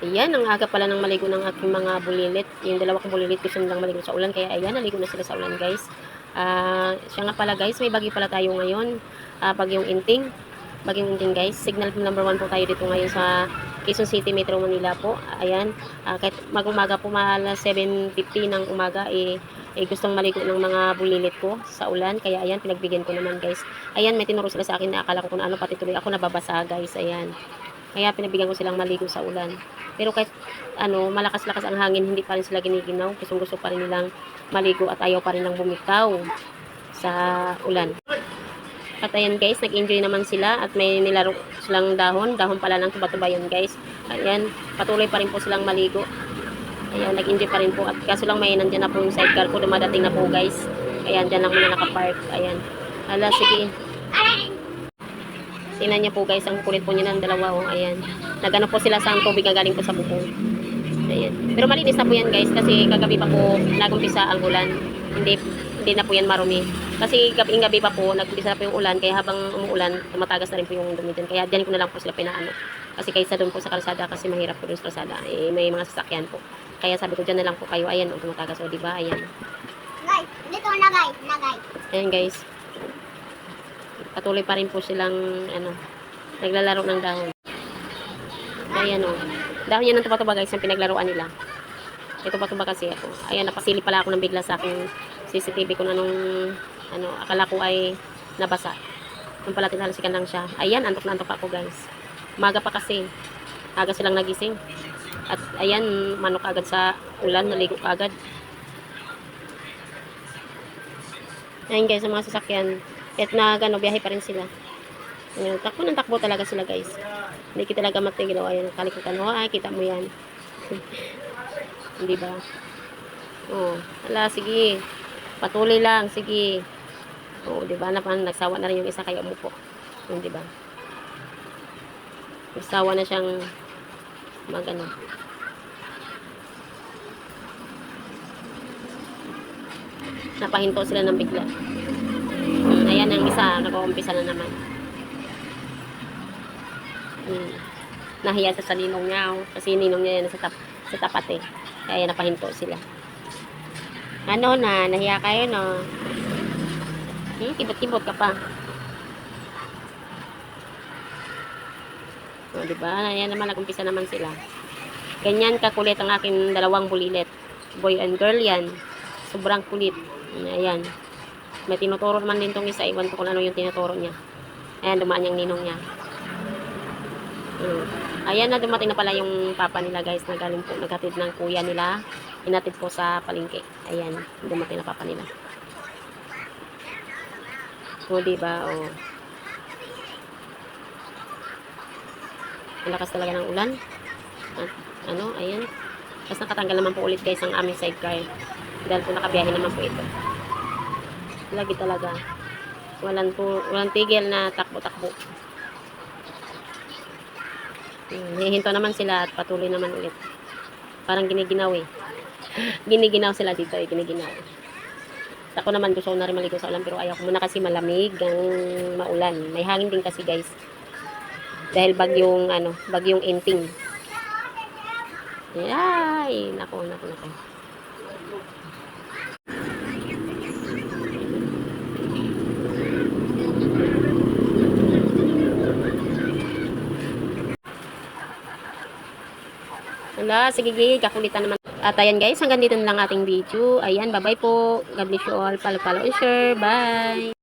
Ayan, ang aga pala ng maligo ng aking mga bulilit. Yung dalawa kong bulilit gusto nilang maligo sa ulan. Kaya ayan, naligo na sila sa ulan guys. Ah, siya nga pala guys, may bagyo pala tayo ngayon. Ah, bagyong inting. Bagyong inting guys. Signal number 1 po tayo dito ngayon sa Quezon City, Metro Manila po. Ayan, ah, kahit mag-umaga po malas 7.50 ng umaga, eh, eh, gustong maligo ng mga bulilit ko sa ulan. Kaya ayan, pinagbigyan ko naman guys. Ayan, may tinuro sila sa akin na akala ko kung ano, pati tuloy ako nababasa guys. Ayan. Kaya pinabigyan ko silang maligo sa ulan. Pero kahit ano, malakas-lakas ang hangin, hindi pa rin sila giniginaw. Gustong gusto pa rin nilang maligo at ayaw pa rin lang bumitaw sa ulan. At ayan guys, nag-enjoy naman sila at may nilaro silang dahon. Dahon pala ng tuba-tuba yun guys. Ayan, patuloy pa rin po silang maligo. Ayan, nag-enjoy pa rin po. At kaso lang may nandyan na po yung sidecar ko, dumadating na po guys. Ayan, dyan lang muna nakapark. Ayan. Hala, sige. Tingnan niyo po guys, ang kulit po niya ng dalawa. Oh, ayan. Nagano po sila sa tubig na galing po sa bukong. Ayan. Pero malinis na po yan guys kasi kagabi pa po nagumpisa ang ulan. Hindi hindi na po yan marumi. Kasi gabi gabi pa po nagumpisa na po yung ulan kaya habang umuulan tumatagas na rin po yung dumi dyan. Kaya diyan ko na lang po sila pinaano. Kasi kaysa doon po sa kalsada kasi mahirap po doon sa kalsada. Eh, may mga sasakyan po. Kaya sabi ko dyan na lang po kayo. Ayan, oh, tumatagas. O, di ba? Ayan. Guys, dito na guys, na guys. Ayan guys. Patuloy pa rin po silang ano, naglalaro ng dahon. Ayan o. Dahon yan ng tuba-tuba guys, yung pinaglaruan nila. Ito tuba-tuba kasi ako. Ayan, napasili pala ako ng bigla sa aking CCTV ko na nung, ano, akala ko ay nabasa. Nung pala tinalsikan lang siya. Ayan, antok na antok ako guys. Maga pa kasi. Aga silang nagising. At ayan, manok agad sa ulan, naligo agad. Ayan guys, ang mga sasakyan. Kahit na gano, biyahe pa rin sila. Ayan, takbo ng takbo talaga sila guys. Hindi kita talaga matigil. Ayan, kalikutan mo. Ay, kita mo yan. Hindi ba? Oh, ala, sige. Patuloy lang, sige. Oo, di ba? Na, nagsawa na rin yung isa kaya umupo. Yun, di ba? Nagsawa na siyang magano. Napahinto sila ng bigla. Ayan ang isa, nag-uumpisa na naman. Hmm. Nahiya sa salinong niya. oh. Kasi ninong niya yan sa, tap, sa tapat eh. Kaya napahinto sila. Ano na, nahiya kayo no? Hmm, kibot-kibot ka pa. O, diba? Ayan naman, nag-umpisa naman sila. Ganyan kakulit ang aking dalawang bulilit. Boy and girl yan. Sobrang kulit. Ayan. May tinuturo naman din tong isa. Iwan ko kung ano yung tinuturo niya. Ayan, dumaan yung ninong niya. Hmm. Ayan na, dumating na pala yung papa nila guys. na galing po, naghatid ng kuya nila. Inatid po sa palengke. Ayan, dumating na papa nila. O, diba? O. Ang lakas talaga ng ulan. At, ano, ayan. Tapos nakatanggal naman po ulit guys ang aming sidecar. Dahil po nakabiyahe naman po ito. Lagi talaga. Walang, po, walang tigil na takbo-takbo. Hmm, hihinto naman sila at patuloy naman ulit. Parang giniginaw eh. giniginaw sila dito eh, giniginaw. Ako naman gusto ko na rin maligo sa ulan pero ayaw ko muna kasi malamig ang maulan. May hangin din kasi guys. Dahil bagyong ano, bagyong inting. Ay, nako, nako, nako. Wala, sige, kakulitan naman. At ayan guys, hanggang dito na lang ating video. Ayan, bye-bye po. God bless you all. Follow, and share. Bye!